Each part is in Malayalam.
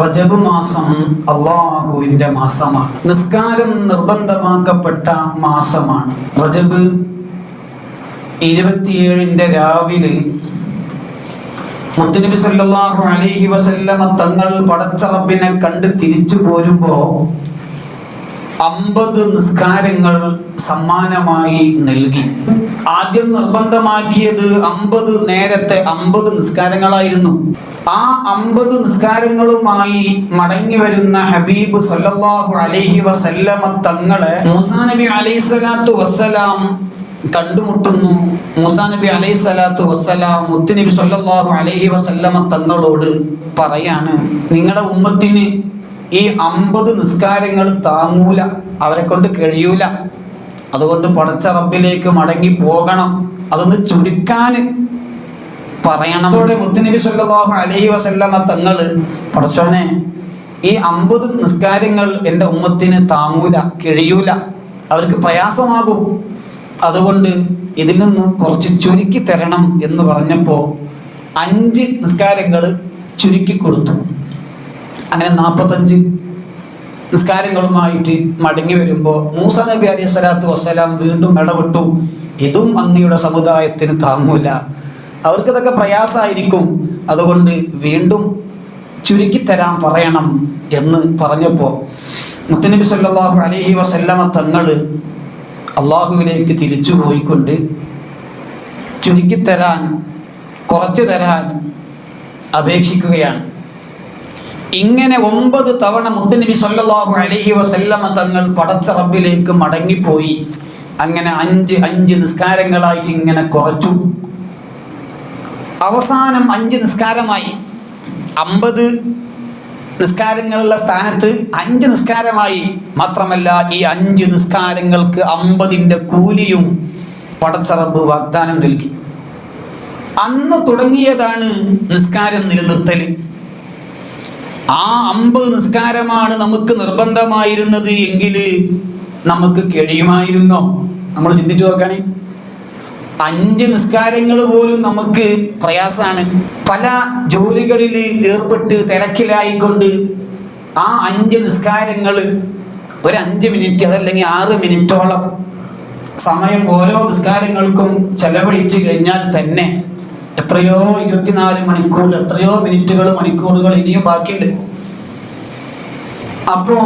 റജബ് മാസം അള്ളാഹുവിന്റെ മാസമാണ്. നിസ്കാരം നിർബന്ധമാക്കപ്പെട്ട മാസമാണ്. റജബ് ഇരുപത്തിയേഴിന്റെ രാവിലെ മുത്തുനബി സല്ലല്ലാഹു അലൈഹി വസല്ലമ തങ്ങൾ പടച്ച റബ്ബിനെ കണ്ട് തിരിച്ചു പോരുമ്പോ അമ്പത് നിസ്കാരങ്ങൾ സമ്മാനമായി നൽകി. ആദ്യം നിർബന്ധമാക്കിയത് അമ്പത് നേരത്തെ അമ്പത് നിസ്കാരങ്ങളായിരുന്നു. ആ അമ്പത് നിസ്കാരങ്ങളുമായി മടങ്ങി വരുന്ന ഹബീബ് സല്ലല്ലാഹു അലൈഹി വസല്ലമ തങ്ങളെ മൂസാ നബി അലൈഹി സ്വലാത്തു വസ്സലാം കണ്ടുമുട്ടുന്നു മൂസാ നബി അലൈഹി സ്വലാത്തു വസ്സലാം മുത്തുനബി സല്ലല്ലാഹു അലൈഹി വസല്ലമ തങ്ങളോട് പറയാണ് നിങ്ങളുടെ ഉമ്മത്തിന് ഈ അമ്പത് നിസ്കാരങ്ങൾ താങ്ങൂല. അവരെ കൊണ്ട് കഴിയൂല. അതുകൊണ്ട് പടച്ച റബ്ബിലേക്ക് മടങ്ങി പോകണം. അതൊന്ന് ചുരുക്കാൻ പറയണം അതോടെ മുത്തുനബി സല്ലല്ലാഹു അലൈഹി വസല്ലമ തങ്ങൾ പടച്ചോനെ ഈ അമ്പത് നിസ്കാരങ്ങൾ എന്റെ ഉമ്മത്തിന് താങ്ങൂല കിഴിയൂല. അവർക്ക് പ്രയാസമാകും. അതുകൊണ്ട് ഇതിൽ നിന്ന് കുറച്ച് ചുരുക്കി തരണം എന്ന് പറഞ്ഞപ്പോൾ അഞ്ച് നിസ്കാരങ്ങൾ ചുരുക്കി കൊടുത്തു. അങ്ങനെ നാൽപ്പത്തഞ്ച് നിസ്കാരങ്ങളുമായിട്ട് മടങ്ങി വരുമ്പോൾ മൂസ നബി അലൈഹി സ്വലാത്തു വസ്സലാം വീണ്ടും ഇടപെട്ടു. ഇതും അങ്ങയുടെ സമുദായത്തിന് താങ്ങൂല. അവർക്കിതൊക്കെ പ്രയാസമായിരിക്കും അതുകൊണ്ട് വീണ്ടും ചുരുക്കിത്തരാൻ പറയണം എന്ന് പറഞ്ഞപ്പോൾ മുത്തനബി സല്ലല്ലാഹു അലഹി വസല്ലമ തങ്ങൾ അള്ളാഹുവിലേക്ക് തിരിച്ചു പോയിക്കൊണ്ട് ചുരുക്കിത്തരാൻ കുറച്ച് തരാൻ അപേക്ഷിക്കുകയാണ്. ഇങ്ങനെ ഒമ്പത് തവണ മുത്തുനബി സല്ലല്ലാഹു അലൈഹി വസല്ലമ തങ്ങൾ പടച്ച റബ്ബിലേക്ക് മടങ്ങിപ്പോയി. അങ്ങനെ അഞ്ച് അഞ്ച് നിസ്കാരങ്ങളായിട്ട് ഇങ്ങനെ കുറച്ചു. അവസാനം അഞ്ച് നിസ്കാരമായി. അമ്പത് നിസ്കാരങ്ങളുള്ള സ്ഥാനത്ത് അഞ്ച് നിസ്കാരമായി. മാത്രമല്ല ഈ അഞ്ച് നിസ്കാരങ്ങൾക്ക് അമ്പതിന്റെ കൂലിയും പടച്ചറബ് വാഗ്ദാനം നൽകി. അന്ന് തുടങ്ങിയതാണ് നിസ്കാരം നിലനിർത്തൽ ആ അമ്പത് നിസ്കാരമാണ് നമുക്ക് നിർബന്ധമായിരുന്നത് എങ്കിൽ നമുക്ക് കഴിയുമായിരുന്നോ? നമ്മൾ ചിന്തിച്ചു നോക്കണേ. അഞ്ച് നിസ്കാരങ്ങൾ പോലും നമുക്ക് പ്രയാസമാണ് പല ജോലികളിൽ ഏർപ്പെട്ട് തിരക്കിലായിക്കൊണ്ട് ആ അഞ്ച് നിസ്കാരങ്ങൾ ഒരു അഞ്ച് മിനിറ്റ് അതല്ലെങ്കിൽ ആറ് മിനിറ്റോളം സമയം ഓരോ നിസ്കാരങ്ങൾക്കും ചെലവഴിച്ചു കഴിഞ്ഞാൽ തന്നെ എത്രയോ ഇരുപത്തിനാല് മണിക്കൂർ എത്രയോ മിനിറ്റുകൾ മണിക്കൂറുകൾ ഇനിയും ബാക്കിയുണ്ട്. അപ്പോ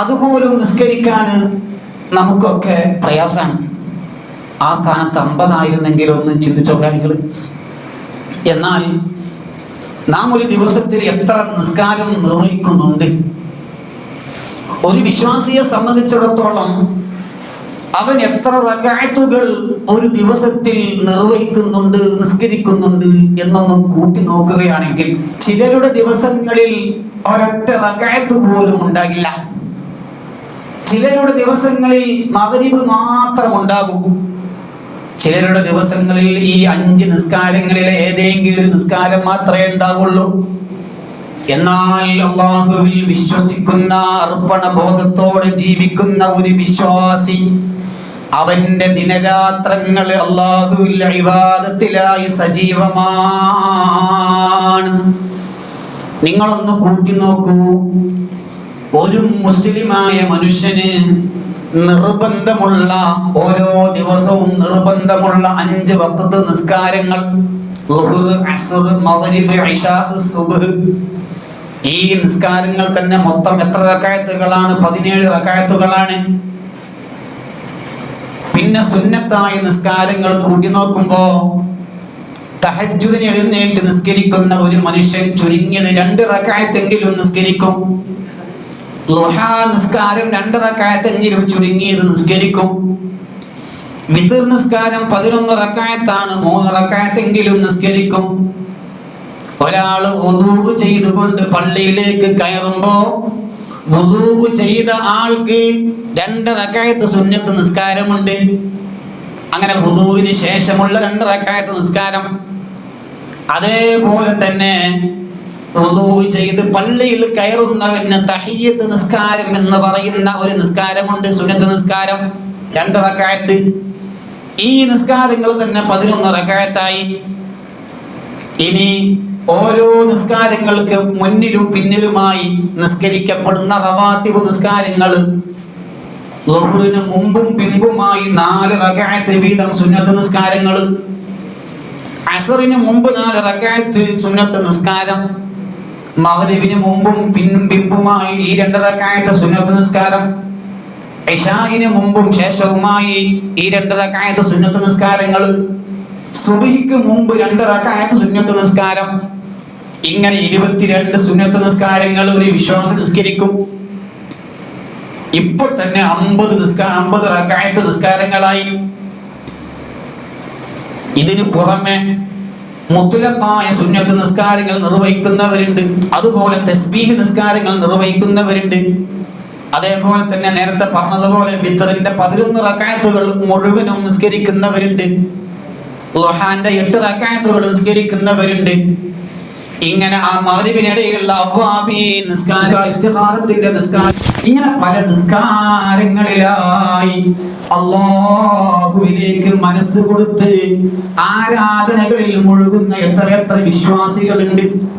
അതുപോലും നിസ്കരിക്കാൻ നമുക്കൊക്കെ പ്രയാസമാണ്. ആ സ്ഥാനത്ത് അമ്പതായിരുന്നെങ്കിൽ ഒന്ന് ചിന്തിച്ചോ കാര്യങ്ങൾ? എന്നാൽ നാം ഒരു ദിവസത്തിൽ എത്ര നിസ്കാരം നിർവഹിക്കുന്നുണ്ട്? ഒരു വിശ്വാസിയെ സംബന്ധിച്ചിടത്തോളം അവൻ എത്ര റകായത്തുകൾ ഒരു ദിവസത്തിൽ നിർവഹിക്കുന്നുണ്ട് നിസ്കരിക്കുന്നുണ്ട് എന്നൊന്നും കൂട്ടി നോക്കുകയാണെങ്കിൽ ചിലരുടെ ദിവസങ്ങളിൽ ഒരൊറ്റ റകായത്ത് പോലും ഉണ്ടാകില്ല. ചിലരുടെ ദിവസങ്ങളിൽ മഗ്‌രിബ് മാത്രം ഉണ്ടാകും. ചിലരുടെ ദിവസങ്ങളിൽ ഈ അഞ്ച് നിസ്കാരങ്ങളിൽ ഏതെങ്കിലും ഒരു നിസ്കാരം മാത്രമേ ഉണ്ടാവുള്ളൂ. എന്നാൽ അള്ളാഹുവിൽ വിശ്വസിക്കുന്ന അർപ്പണ ബോധത്തോടെ ജീവിക്കുന്ന ഒരു വിശ്വാസി അവന്റെ ദിനരാത്രങ്ങൾ അള്ളാഹുവിൽ അഴിവാദത്തിലായി സജീവമാണ്. നിങ്ങളൊന്ന് കൂട്ടി നോക്കൂ. ഒരു മുസ്ലിമായ മനുഷ്യന് നിർബന്ധമുള്ള ഓരോ ദിവസവും നിർബന്ധമുള്ള അഞ്ച് വക്കത്ത് നിസ്കാരങ്ങൾ ഈ നിസ്കാരങ്ങൾ തന്നെ മൊത്തം എത്ര റക്കായത്തുകളാണ്? പതിനേഴ് റക്കായത്തുകളാണ്. പിന്നെ സുന്നത്തായ നിസ്കാരങ്ങൾ കൂട്ടി നോക്കുമ്പോ തഹജുവിന് എഴുന്നേറ്റ് നിസ്കരിക്കുന്ന ഒരു മനുഷ്യൻ ചുരുങ്ങിയത് രണ്ട് റക്കായത്തെങ്കിലും നിസ്കരിക്കും. ലുഹാ നിസ്കാരം രണ്ട് റക്കായത്തെങ്കിലും ചുരുങ്ങിയത് നിസ്കരിക്കും. വിതർ നിസ്കാരം പതിനൊന്ന് റക്കായത്താണ് മൂന്ന് റക്കായത്തെങ്കിലും നിസ്കരിക്കും. ഒരാൾ ഒതുവ് ചെയ്തുകൊണ്ട് പള്ളിയിലേക്ക് കയറുമ്പോ ചെയ്ത ആൾക്ക് രണ്ട് റക്കായത്ത് സുന്നത്ത് നിസ്കാരമുണ്ട്. അങ്ങനെ വുളൂവിന് ശേഷമുള്ള രണ്ട് റക്കായത്ത് നിസ്കാരം. അതേപോലെ തന്നെ ചെയ്ത് പള്ളിയിൽ കയറുന്നവന് തഹിയ്യത്ത് നിസ്കാരം എന്ന് പറയുന്ന ഒരു നിസ്കാരമുണ്ട് സുന്നത്ത് നിസ്കാരം. രണ്ട് റക്കായത്ത്. ഈ നിസ്കാരങ്ങൾ തന്നെ പതിനൊന്ന് റക്കായത്തായി. ഇനി ഓരോ നിസ്കാരങ്ങൾക്ക് മുന്നിലും പിന്നിലുമായി നിസ്കരിക്കപ്പെടുന്ന റവാത്തിബ് നിസ്കാരങ്ങൾ മുമ്പും പിമ്പുമായി നാല് റകായത്ത് വീതം സുന്നത്ത് നിസ്കാരങ്ങൾ. അസറിന് മുമ്പ് നാല് റകായത്ത് സുന്നത്ത് നിസ്കാരം. മഗ്രിബിന് മുമ്പും പിന്നും പിമ്പുമായി ഈ രണ്ട് റകായത്ത് സുന്നത്ത് നിസ്കാരം. ഇഷാഹിന് മുമ്പും ശേഷവുമായി ഈ രണ്ട് റകഅത്ത് സുന്നത്ത് നിസ്കാരങ്ങൾ. സുബഹിക്ക് മുമ്പ് രണ്ട് റക്കായത്ത് സുന്നത്ത് നിസ്കാരം. ഇങ്ങനെ ഇരുപത്തിരണ്ട് സുന്നത്ത് നിസ്കാരങ്ങൾ ഒരു വിശ്വാസം നിസ്കരിക്കും. ഇപ്പോൾ തന്നെ അമ്പത് നിസ്കാര അമ്പത് റക്കായത്ത് നിസ്കാരങ്ങളായി. ഇതിന് പുറമെ മുത്തുലക്കായ സുന്നത്ത് നിസ്കാരങ്ങൾ നിർവഹിക്കുന്നവരുണ്ട്. അതുപോലെ തസ്ബീഹ് നിസ്കാരങ്ങൾ നിർവഹിക്കുന്നവരുണ്ട്. അതേപോലെ തന്നെ നേരത്തെ പറഞ്ഞതുപോലെ ബിത്തറിന്റെ പതിനൊന്ന് റക്കായത്തുകൾ മുഴുവനും നിസ്കരിക്കുന്നവരുണ്ട്. ലുഹാന്റെ എട്ട് റക്കായത്തുകൾ നിസ്കരിക്കുന്നവരുണ്ട്. ഇങ്ങനെ ആ മഗ്രിബിനിടയിലുള്ള അവ്വാബി നിസ്കാര ഇസ്തിഖാറത്തിന്റെ നിസ്കാരം ഇങ്ങനെ പല നിസ്കാരങ്ങളിലായി അള്ളാഹുവിലേക്ക് മനസ്സ് കൊടുത്ത് ആരാധനകളിൽ മുഴുകുന്ന എത്ര എത്ര വിശ്വാസികളുണ്ട്.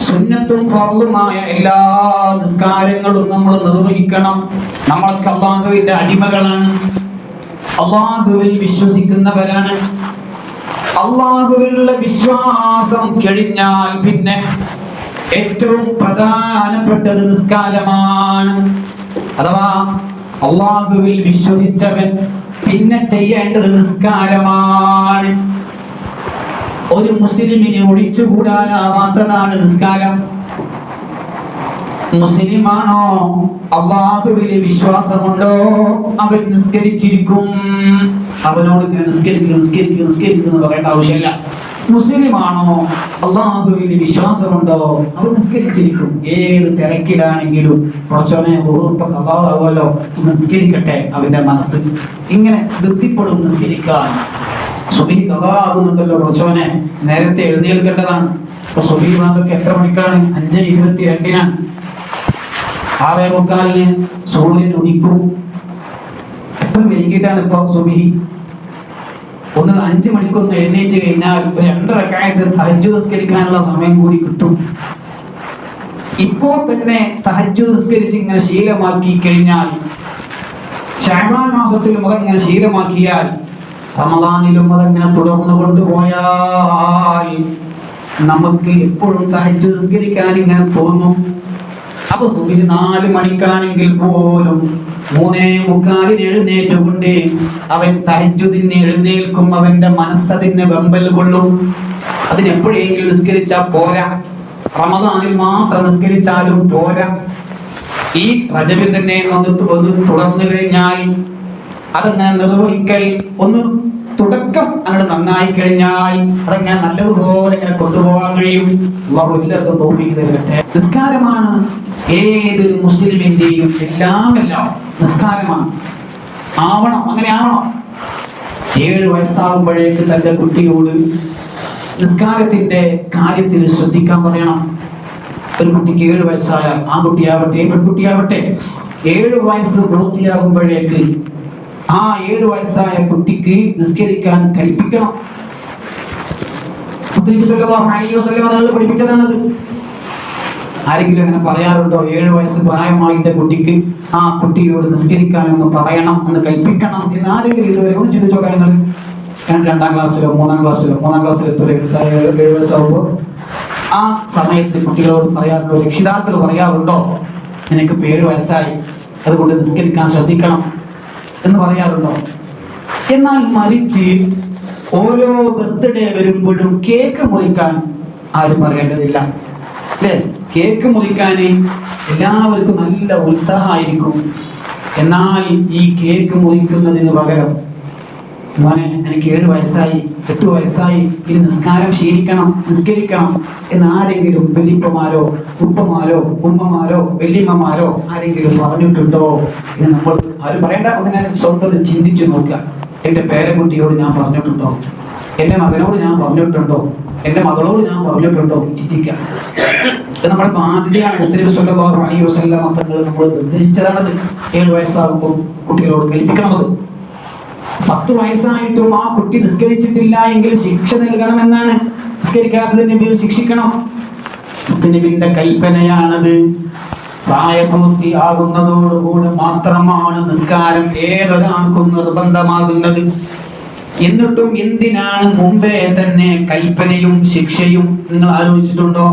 സുന്നത്തും ഫർളുമായ എല്ലാ നിസ്കാരങ്ങളും നമ്മൾ നിർവഹിക്കണം. നമ്മളൊക്കെ അള്ളാഹുവിന്റെ അടിമകളാണ്. അള്ളാഹുവിൽ വിശ്വസിക്കുന്നവരാണ്. അള്ളാഹുവിലുള്ള വിശ്വാസം കഴിഞ്ഞാൽ പിന്നെ ഏറ്റവും പ്രധാനപ്പെട്ടത് നിസ്കാരമാണ്. അഥവാ അള്ളാഹുവിൽ വിശ്വസിച്ചവൻ പിന്നെ ചെയ്യേണ്ടത് നിസ്കാരമാണ്. ഒരു മുസ്ലിമിനെ ഒളിച്ചുകൂടാനാവാത്തതാണ് നിസ്കാരം. മുസ്ലിമാണോ അള്ളാഹുവിലെ വിശ്വാസമുണ്ടോ? അവൻ നിസ്കരിച്ചിരിക്കും. അവനോട് ഇങ്ങനെ നിസ്കരിക്കുക നിസ്കരിക്കുക നിസ്കരിക്കുക എന്ന് പറയേണ്ട ആവശ്യമില്ല. മുസ്ലിമാണോ? അള്ളാഹുവിന് വിശ്വാസമുണ്ടോ? അവൻ നിസ്കരിച്ചിരിക്കും. ഏത് തിരക്കിലാണെങ്കിലും കുറച്ചോനെ ഒന്ന് നിസ്കരിക്കട്ടെ അവന്റെ മനസ്സ്. ഇങ്ങനെ തൃപ്തിപ്പെടും നിസ്കരിക്കാൻ. സുബി കഥാകുന്നുണ്ടല്ലോ കുറച്ചോനെ നേരത്തെ എഴുന്നേൽക്കേണ്ടതാണ്. അപ്പൊ സുബി ഭാഗമൊക്കെ എത്ര മണിക്കാണ്? അഞ്ച് ഇരുപത്തി രണ്ടിനാണ് ആറേ മുക്കാലിന് സൂര്യൻ ഉദിക്കും എത്ര വൈകിട്ടാണ് ഇപ്പൊ സുബി ഒന്ന് അഞ്ച് മണിക്കൊന്ന് എഴുന്നേറ്റ് കഴിഞ്ഞാൽ ഒരു രണ്ടര കായത്ത് തഹജ് നിസ്കരിക്കാനുള്ള സമയം കൂടി കിട്ടും. ഇപ്പോൾ തന്നെ തഹജ് നിസ്കരിച്ച് ഇങ്ങനെ ശീലമാക്കി കഴിഞ്ഞാൽ ശമാൻ മാസത്തിൽ മുതൽ ഇങ്ങനെ ശീലമാക്കിയാൽ റമദാനിലും അതങ്ങനെ തുടർന്നു കൊണ്ടുപോയാൽ നമുക്ക് എപ്പോഴും തഹജ് നിസ്കരിക്കാൻ ഇങ്ങനെ തോന്നും. അപ്പൊ സുബഹി നാല് മണിക്കാണെങ്കിൽ പോലും മൂന്നേ മുക്കാലിന് എഴുന്നേറ്റുകൊണ്ട് അവൻ തഹജുദിന് എഴുന്നേൽക്കും അവന്റെ മനസ്സതിന് വെമ്പൽ കൊള്ളും. അതിനെപ്പോഴെങ്കിലും നിസ്കരിച്ചാൽ പോരാ. റമദാനിൽ മാത്രം നിസ്കരിച്ചാലും പോരാ. ഈ റജബിൽ തന്നെ ഒന്ന് ഒന്ന് തുടർന്നു കഴിഞ്ഞാൽ അതങ്ങനെ നിർവഹിക്കൽ ഒന്ന് തുടക്കം അങ്ങോട്ട് നന്നായി കഴിഞ്ഞാൽ അതങ്ങനെ നല്ലതുപോലെ ഇങ്ങനെ കൊണ്ടുപോകാൻ കഴിയും. നിസ്കാരമാണ് ഏതൊരു മുസ്ലിമിന്റെയും എല്ലാം എല്ലാം നിസ്കാരമാണ്. ആവണം അങ്ങനെ ആവണം. ഏഴ് വയസ്സാകുമ്പോഴേക്ക് തന്റെ കുട്ടിയോട് നിസ്കാരത്തിന്റെ കാര്യത്തിൽ ശ്രദ്ധിക്കാൻ പറയണം. ഒരു കുട്ടിക്ക് ഏഴ് വയസ്സായ ആൺകുട്ടിയാവട്ടെ പെൺകുട്ടിയാവട്ടെ ഏഴ് വയസ്സ് പൂർത്തിയാകുമ്പോഴേക്ക് ആ ഏഴ് വയസ്സായ കുട്ടിക്ക് നിസ്കരിക്കാൻ കൽപ്പിക്കണം. പഠിപ്പിച്ചതാണത്. ആരെങ്കിലും അങ്ങനെ പറയാറുണ്ടോ? ഏഴ് വയസ്സ് പ്രായമായിട്ട് കുട്ടിക്ക് ആ കുട്ടിയോട് നിസ്കരിക്കാൻ എന്ന് പറയണം എന്ന് കൽപ്പിക്കണം എന്ന് ആരെങ്കിലും ഇതുവരെ ഒന്ന് ചിന്തിച്ചോ കാര്യങ്ങൾ രണ്ടാം ക്ലാസ്സിലോ മൂന്നാം ക്ലാസ്സിലോ മൂന്നാം ക്ലാസ്സിൽ ഏഴ് വയസ്സാകുമ്പോൾ ആ സമയത്ത് കുട്ടികളോട് പറയാറുണ്ടോ? രക്ഷിതാക്കൾ പറയാറുണ്ടോ? നിനക്ക് പേര് വയസ്സായി അതുകൊണ്ട് നിസ്കരിക്കാൻ ശ്രദ്ധിക്കണം എന്ന് പറയാറുണ്ടോ? എന്നാൽ മറിച്ച് ഓരോ ബർത്ത്ഡേ വരുമ്പോഴും കേക്ക് മുറിക്കാൻ ആരും പറയേണ്ടതില്ല. അല്ലേ? കേക്ക് മുറിക്കാൻ എല്ലാവർക്കും നല്ല ഉത്സാഹമായിരിക്കും. എന്നാൽ ഈ കേക്ക് മുറിക്കുന്നതിന് പകരം മോനെ എനിക്ക് ഏഴ് വയസ്സായി എട്ട് വയസ്സായി. ഇനി നിസ്കാരം ശീലിക്കണം നിസ്കരിക്കണം എന്ന് ആരെങ്കിലും വലിയപ്പമാരോ ഉപ്പമാരോ ഉമ്മമാരോ വല്യമ്മമാരോ ആരെങ്കിലും പറഞ്ഞിട്ടുണ്ടോ എന്ന് നമ്മൾ ആരും പറയേണ്ട. അങ്ങനെ സ്വന്തം ചിന്തിച്ചു നോക്കുക. എന്റെ പേരക്കുട്ടിയോട് ഞാൻ പറഞ്ഞിട്ടുണ്ടോ? എന്റെ മകനോട് ഞാൻ പറഞ്ഞിട്ടുണ്ടോ? എന്റെ മകളോട് ഞാൻ പറഞ്ഞിട്ടുണ്ടോ? ചിന്തിക്കാം ഇത് നമ്മുടെ ബാധ്യതയാണ് ഒത്തിരി സല്ലല്ലാഹു അലൈഹി നമ്മൾ നിർദ്ദേശിച്ചതാണത് ഏഴ് വയസ്സാകുമ്പോൾ കുട്ടികളോട് കൽപ്പിക്കണമത് പത്ത് വയസ്സായിട്ടും ആ കുട്ടി നിസ്കരിച്ചിട്ടില്ല എങ്കിൽ ശിക്ഷ നൽകണമെന്നാണ്. നിസ്കരിക്കാത്തതിന് ശിക്ഷിക്കണം. മുത്തുനബിന്റെ കൽപ്പനയാണത്. പ്രായപൂർത്തിയാകുന്നതോടുകൂടി മാത്രമാണ് നിസ്കാരം. ഏതൊരാൾക്കും നിർബന്ധമാകുന്നത്. എന്നിട്ടും എന്തിനാണ് മുമ്പേ തന്നെ കൽപ്പനയും ശിക്ഷയും നിങ്ങൾ ആലോചിച്ചിട്ടുണ്ടോ?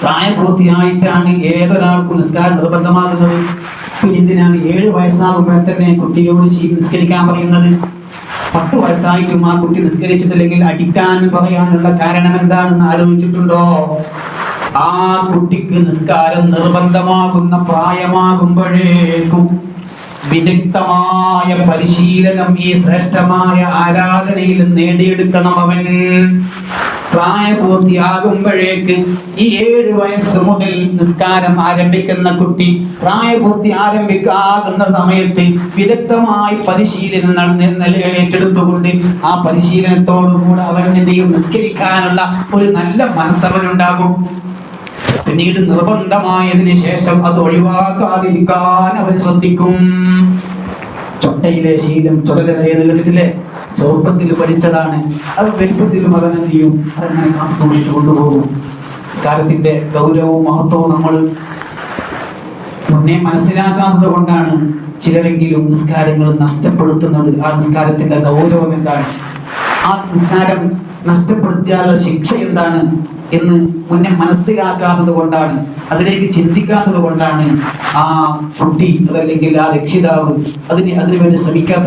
പ്രായപൂർത്തിയായിട്ടാണ് ഏതൊരാൾക്കും നിസ്കാരം നിർബന്ധമാകുന്നത്. പിന്നെ എന്തിനാണ് ഏഴ് വയസ്സാകുമ്പോൾ തന്നെ കുട്ടിയോട് നിസ്കരിക്കാൻ പറയുന്നത്? പത്ത് വയസ്സായിട്ടും ആ കുട്ടി നിസ്കരിച്ചിട്ടില്ലെങ്കിൽ അടിക്കാൻ പറയാനുള്ള കാരണം എന്താണെന്ന് ആലോചിച്ചിട്ടുണ്ടോ? ആ കുട്ടിക്ക് നിസ്കാരം നിർബന്ധമാകുന്ന പ്രായമാകുമ്പോഴേക്കും വിദഗ്ധമായ പരിശീലനം ഈ ശ്രേഷ്ഠമായ ആരാധനയിൽ നേടിയെടുക്കണം അവൻ. പ്രായപൂർത്തിയാകുമ്പോഴേക്ക് ഈ ഏഴ് വയസ്സ് മുതൽ നിസ്കാരം ആരംഭിക്കുന്ന കുട്ടി പ്രായപൂർത്തി ആരംഭിക്കാകുന്ന സമയത്ത് വിദഗ്ധമായി പരിശീലനം ഏറ്റെടുത്തുകൊണ്ട് ആ പരിശീലനത്തോടുകൂടെ അവൻ എന്ത് നിസ്കരിക്കാനുള്ള ഒരു നല്ല മനസ്സവനുണ്ടാകും. പിന്നീട് നിർബന്ധമായതിനു ശേഷം അത് ഒഴിവാക്കാതിരിക്കാൻ അവൻ ശ്രദ്ധിക്കും. ചൊട്ടയിലെ ശീലം ചുടലേത് കേട്ടിട്ടില്ലേ ചെറുപ്പത്തിൽ പഠിച്ചതാണ്. അത് വലിപ്പത്തിലും അതങ്ങനെ ചെയ്യും. അതങ്ങനെ കാത്തു കൊണ്ടുപോകും. സംസ്കാരത്തിന്റെ ഗൗരവവും മഹത്വവും നമ്മൾ മുന്നേ മനസ്സിലാക്കാത്തത് കൊണ്ടാണ് ചിലരെങ്കിലും നിസ്കാരങ്ങൾ നഷ്ടപ്പെടുത്തുന്നത്. ആ നിസ്കാരത്തിന്റെ ഗൗരവം എന്താണ്? ആ നിസ്കാരം നഷ്ടപ്പെടുത്തിയാലുള്ള ശിക്ഷ എന്താണ് എന്ന് മുന്നേ മനസ്സിലാക്കാത്തത് കൊണ്ടാണ് അതിലേക്ക് ചിന്തിക്കാത്തത് കൊണ്ടാണ് ആ കുട്ടി അതല്ലെങ്കിൽ ആ രക്ഷിതാവ് അതിന് അതിനുവേണ്ടി ശ്രമിക്കാത്ത